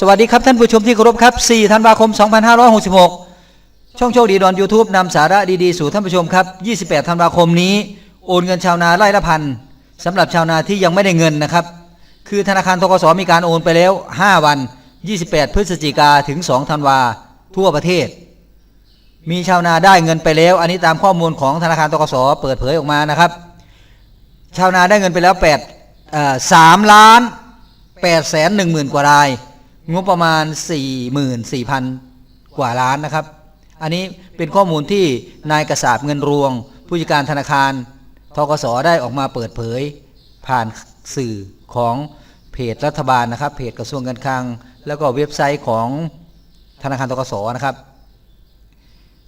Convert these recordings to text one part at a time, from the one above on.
สวัสดีครับท่านผู้ชมที่เคารพครับ 4 ธันวาคม 2566 ช่องโชคดีดอน YouTube นำสาระดีๆ สู่ท่านผู้ชมครับ 28 ธันวาคมนี้ โอนเงินชาวนาไร่ละพันสำหรับชาวนาที่ยังไม่ได้เงินนะครับ คือธนาคารทกสมีการโอนไปแล้ว 5 วัน 28 พฤศจิกาถึง 2 ธันวาทั่วประเทศ มีชาวนาได้เงินไปแล้ว อันนี้ตามข้อมูลของธนาคารทกสเปิดเผยออกมานะครับ ชาวนาได้เงินไปแล้ว8 3ล้าน8แสน1หมื่นกว่าราย งบประมาณ 44,000 กว่าล้านนะครับ อันนี้เป็นข้อมูลที่นายกษาบเงินรวง ผู้จัดการธนาคารทกสได้ออกมาเปิดเผย ผ่านสื่อของเพจรัฐบาลนะครับ เพจกระทรวงการคลัง แล้วก็เว็บไซต์ของธนาคารทกสนะครับ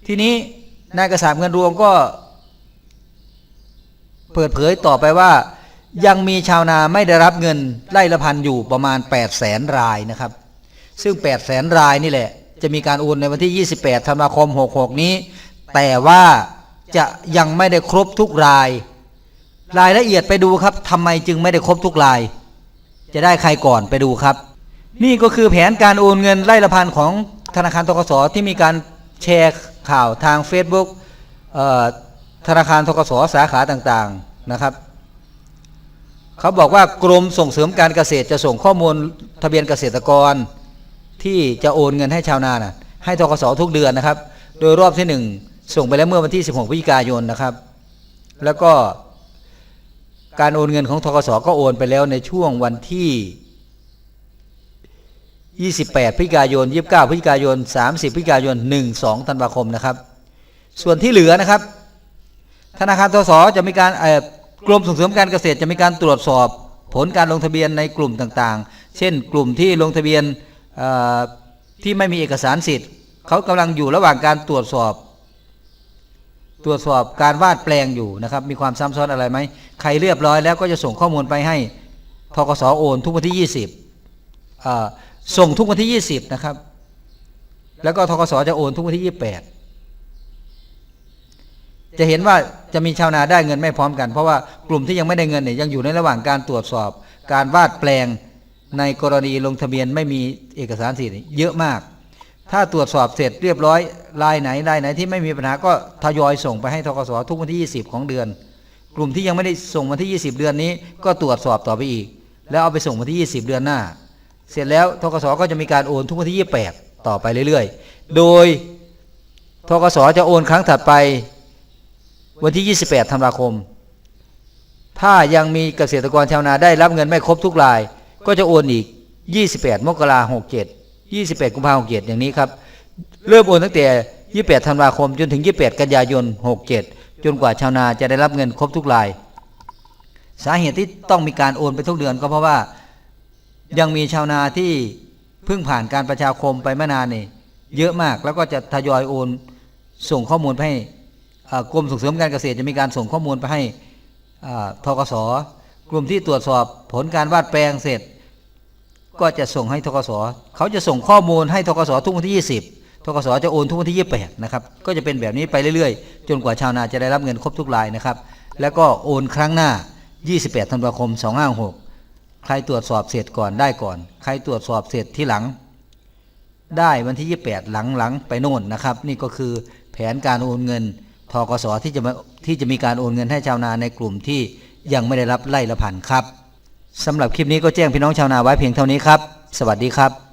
ทีนี้นายกษาบเงินรวงก็เปิดเผยต่อไปว่ายังมีชาวนาไม่ได้รับเงินไร่ละพันอยู่ประมาณ 8 0 0แสนรายนะครับ ซึ่ง8 0 0แสนรายนี่แหละ จะมีการโอนในวันที่ 28ธันวาคม 66 นี้ แต่ว่าจะยังไม่ได้ครบทุกราย รายละเอียดไปดูครับทำไมจึงไม่ได้ครบทุกราย จะได้ใครก่อนไปดูครับ นี่ก็คือแผนการโอนเงินไร่ละพันของธนาคารทกสที่มีการแชร์ข่าวทาง Facebook ธนาคารทกสสาขาต่างๆนะครับเขาบอกว่ากรมส่งเสริมการเกษตรจะส่งข้อมูลทะเบียนเกษตรกร ที่จะโอนเงินให้ชาวนานะให้ทกสทุกเดือนนะครับ โดยรอบที่หนึ่งส่งไปแล้วเมื่อวันที่ 16พฤศจิกายนนะครับ แล้วก็การโอนเงินของทกสก็โอนไปแล้วในช่วงวันที่ 28พฤศจิกายน 29พฤศจิกายน 30พฤศจิกายน 12ธันวาคมนะครับ ส่วนที่เหลือนะครับ ธนาคารทกสจะมีการกรมส่งเสริมการเกษตรจะมีการตรวจสอบผลการลงทะเบียนในกลุ่มต่างๆ เช่น กลุ่มที่ลงทะเบียน ที่ไม่มีเอกสารสิทธิ์เขากำลังอยู่ระหว่างการตรวจสอบ ตรวจสอบการวาดแปลงอยู่นะครับ มีความซ้ำซ้อนอะไรไหมใครเรียบร้อยแล้วก็จะส่งข้อมูลไปให้ทกสโอนทุกวันที่ 20ส่งทุกวันที่ 20 นะครับ แล้วก็ทกสจะโอนทุกวันที่ 28 จะเห็นว่าจะมีชาวนาได้เงินไม่พร้อมกัน เพราะว่ากลุ่มที่ยังไม่ได้เงินเนี่ยยังอยู่ในระหว่างการตรวจสอบ การวาดแปลง ในกรณีลงทะเบียนไม่มีเอกสารสิทธิ์เยอะมาก ถ้าตรวจสอบเสร็จเรียบร้อยรายไหนรายไหนที่ไม่มีปัญหาก็ทยอยส่งไปให้ทกสทุกวันที่ 20 ของเดือน กลุ่มที่ยังไม่ได้ส่งวันที่ 20 เดือนนี้ ก็ตรวจสอบต่อไปอีก แล้วเอาไปส่งวันที่ 20 เดือนหน้า เสร็จแล้วทกสก็จะมีการโอนทุกวันที่ 28 ต่อไปเรื่อยๆ โดยทกสจะโอนครั้งถัดไปวันที่ 28 ธันวาคม ถ้ายังมีเกษตรกรชาวนาได้รับเงินไม่ครบทุกราย ก็จะโอนอีก 28 มกราคม67 28กุมภาพันธ์67อย่างนี้ครับ เริ่มโอนตั้งแต่ 28 ธันวาคม จนถึง 28 กันยายน 67 จนกว่าชาวนาจะได้รับเงินครบทุกราย สาเหตุที่ต้องมีการโอนไปทุกเดือนก็เพราะว่ายังมีชาวนาที่เพิ่งผ่านการประชาคมไปไม่นานนี่เยอะมากแล้วก็จะทยอยโอนส่งข้อมูลไปให้กรมส่งเสริมการเกษตรจะมีการส่งข้อมูลไปให้ทกส กลุ่มที่ตรวจสอบผลการวาดแปลงเสร็จ ก็จะส่งให้ทกสเขาจะส่งข้อมูลให้ทกสทุกวันที่ 20ทกสจะโอนทุกวันที่ 28 นะครับ ก็จะเป็นแบบนี้ไปเรื่อยๆ จนกว่าชาวนาจะได้รับเงินครบทุกรายนะครับ แล้วก็โอนครั้งหน้า 28 ธันวาคม 256 ใครตรวจสอบเสร็จก่อนได้ก่อน ใครตรวจสอบเสร็จที่หลัง ได้วันที่ 28 หลังหลังไปโน่นนะครับ นี่ก็คือแผนการโอนเงินทกสที่จะมาที่จะมีการโอนเงินให้ชาวนาในกลุ่มที่ ยังไม่ได้รับไล่ละพันครับสำหรับคลิปนี้ก็แจ้งพี่น้องชาวนาไว้เพียงเท่านี้ครับ สวัสดีครับ